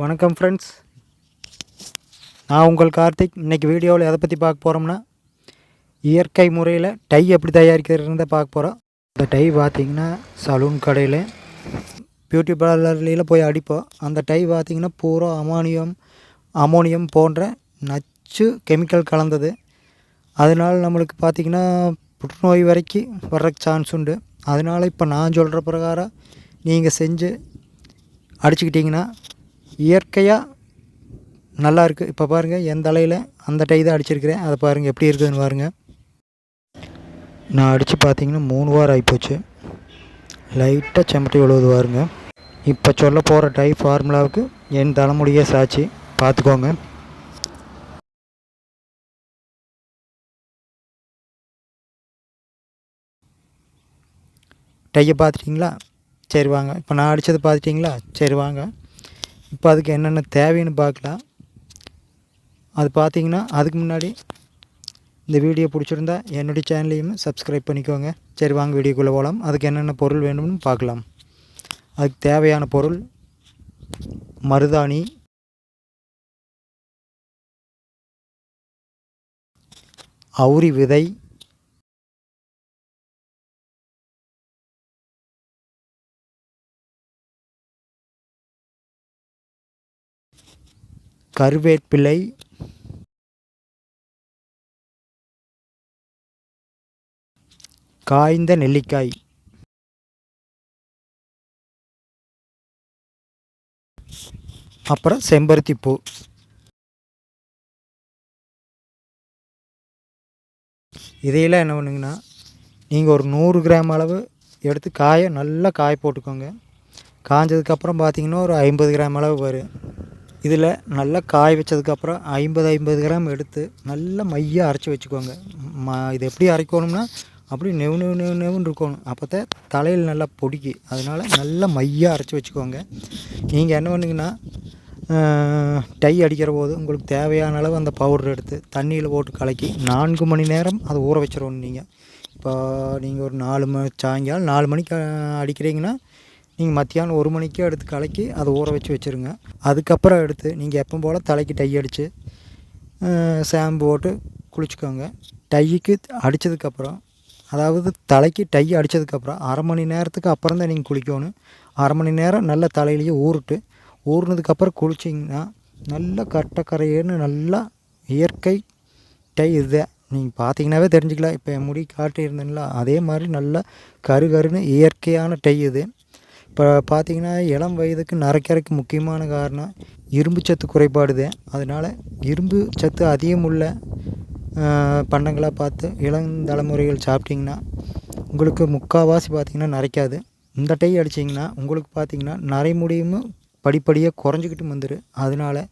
வணக்கம் ஃப்ரெண்ட்ஸ் நான் உங்கள் கார்த்திக். இன்றைக்கி வீடியோவில் எதை பற்றி பார்க்க போகிறோம்னா இயற்கை முறையில் டை எப்படி தயாரிக்கிறதுன்னு பார்க்க போகிறோம் இந்த டை பார்த்திங்கன்னா சலூன் கடையில் பியூட்டி பார்லர்லாம் போய் அடிப்போம். அந்த டை பார்த்திங்கன்னா பூரா அமோனியம் அமோனியம் போன்ற நச்சு கெமிக்கல் கலந்தது. அதனால் நம்மளுக்கு பார்த்திங்கன்னா புற்றுநோய் வரைக்கும் வர்ற சான்ஸ் உண்டு. அதனால் இப்போ நான் சொல்கிற பிரகாரம் நீங்கள் செஞ்சு அடிச்சுக்கிட்டிங்கன்னா இயற்கையாக நல்லா இருக்குது இப்போ பாருங்கள் என் தலையில் அந்த டை தான் அடிச்சிருக்கிறேன். அதை பாருங்கள் எப்படி இருக்குதுன்னு பாருங்கள் நான் அடித்து பார்த்தீங்கன்னா மூணு வாரம் ஆகிப்போச்சு லைட்டாக செமட்டி விழுவுது பாருங்க. இப்போ சொல்ல போகிற டை ஃபார்முலாவுக்கு என் தலைமுடியே சாட்சி. பார்த்துக்கோங்க டையை பார்த்துட்டிங்களா? சரி வாங்க. இப்போ நான் அடித்ததை பார்த்துட்டிங்களா? சரி வாங்க. இப்போ அதுக்கு என்னென்ன தேவைன்னு பார்க்கலாம். அது பார்த்தீங்கன்னா அதுக்கு முன்னாடி இந்த வீடியோ பிடிச்சிருந்தா என்னுடைய சேனலையும் சப்ஸ்கிரைப் பண்ணிக்கோங்க. சரி வாங்க வீடியோக்குள்ளே போகலாம் அதுக்கு என்னென்ன பொருள் வேணும்னு பார்க்கலாம். அதுக்கு தேவையான பொருள் மருதாணி. அவுரி விதை. கருவேப்பிலை காய்ந்த நெல்லிக்காய் அப்புறம் செம்பருத்தி பூ. இதையெல்லாம் என்ன பண்ணுங்கன்னா நீங்கள் ஒரு நூறு கிராம் அளவு எடுத்து காயை நல்லா காய போட்டுக்கோங்க. காஞ்சதுக்கப்புறம் பார்த்தீங்கன்னா ஒரு ஐம்பது கிராம் அளவு வரும். இதில் நல்லா காய வச்சதுக்கப்புறம் ஐம்பது ஐம்பது கிராம் எடுத்து நல்லா மையாக அரைச்சி வச்சுக்கோங்க. ம இது எப்படி அரைக்கணும்னா அப்படி நெவு நெவு நெவு நெவுன்னு இருக்கணும். அப்போ தான் தலையில் நல்லா பொடிக்கு. அதனால் நல்லா மையாக அரைச்சி வச்சுக்கோங்க. நீங்கள் என்ன பண்ணுங்கன்னா டை அடிக்கிற போது உங்களுக்கு தேவையான அளவு அந்த பவுடர் எடுத்து தண்ணியில் போட்டு கலக்கி நான்கு மணி நேரம் அதை ஊற வச்சிடணும் நீங்கள் இப்போ நீங்கள் ஒரு நாலு மணி சாயங்காலம் நாலு மணிக்கு அடிக்கிறீங்கன்னா நீங்கள் மத்தியானம் ஒரு மணிக்கே எடுத்து கலக்கி அதை ஊற வச்சு வச்சுருங்க. அதுக்கப்புறம் எடுத்து நீங்கள் எப்போ போல் தலைக்கு டை அடித்து ஷாம்பு போட்டு குளிச்சுக்கோங்க. டைக்கு அடித்ததுக்கப்புறம் அதாவது தலைக்கு டை அடித்ததுக்கப்புறம் அரை மணி நேரத்துக்கு அப்புறம் தான் நீங்கள் குளிக்கணும். அரை மணி நேரம் நல்லா தலையிலேயே ஊறுட்டு ஊறினதுக்கப்புறம் குளிச்சிங்கன்னா நல்லா கட்டக்கரையேன்னு நல்லா இயற்கை டை இதுதான் நீங்கள் பார்த்தீங்கன்னாவே தெரிஞ்சுக்கலாம். இப்போ என் முடி காட்டியிருந்தேங்களா அதே மாதிரி நல்லா கரு கருன்னு இயற்கையான டை இது. இப்போ பார்த்தீங்கன்னா இளம் வயதுக்கு நரைக்கிறதுக்கு முக்கியமான காரணம் இரும்பு சத்து குறைபாடுது. அதனால் இரும்பு சத்து அதிகம் உள்ள பண்டங்களாக பார்த்து இளம் தலைமுறைகள் சாப்பிட்டிங்கன்னா உங்களுக்கு முக்கால்வாசி பார்த்திங்கன்னா நரைக்காது. இந்த டை அடிச்சிங்கன்னா உங்களுக்கு பார்த்திங்கன்னா நரைமுடியும் படிப்படியாக குறைஞ்சிக்கிட்டு வந்துடும் அதனால்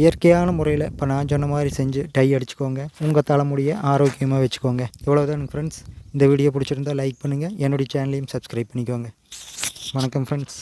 இயற்கையான முறையில் இப்போ நான் சொன்ன மாதிரி செஞ்சு டை அடிச்சுக்கோங்க. உங்கள் தலைமுடியை ஆரோக்கியமாக வச்சுக்கோங்க. இவ்வளோதான் ஃப்ரெண்ட்ஸ் இந்த வீடியோ பிடிச்சிருந்தால் லைக் பண்ணுங்கள் என்னுடைய சேனலையும் சப்ஸ்கிரைப் பண்ணிக்கோங்க. வணக்கம் ஃப்ரெண்ட்ஸ்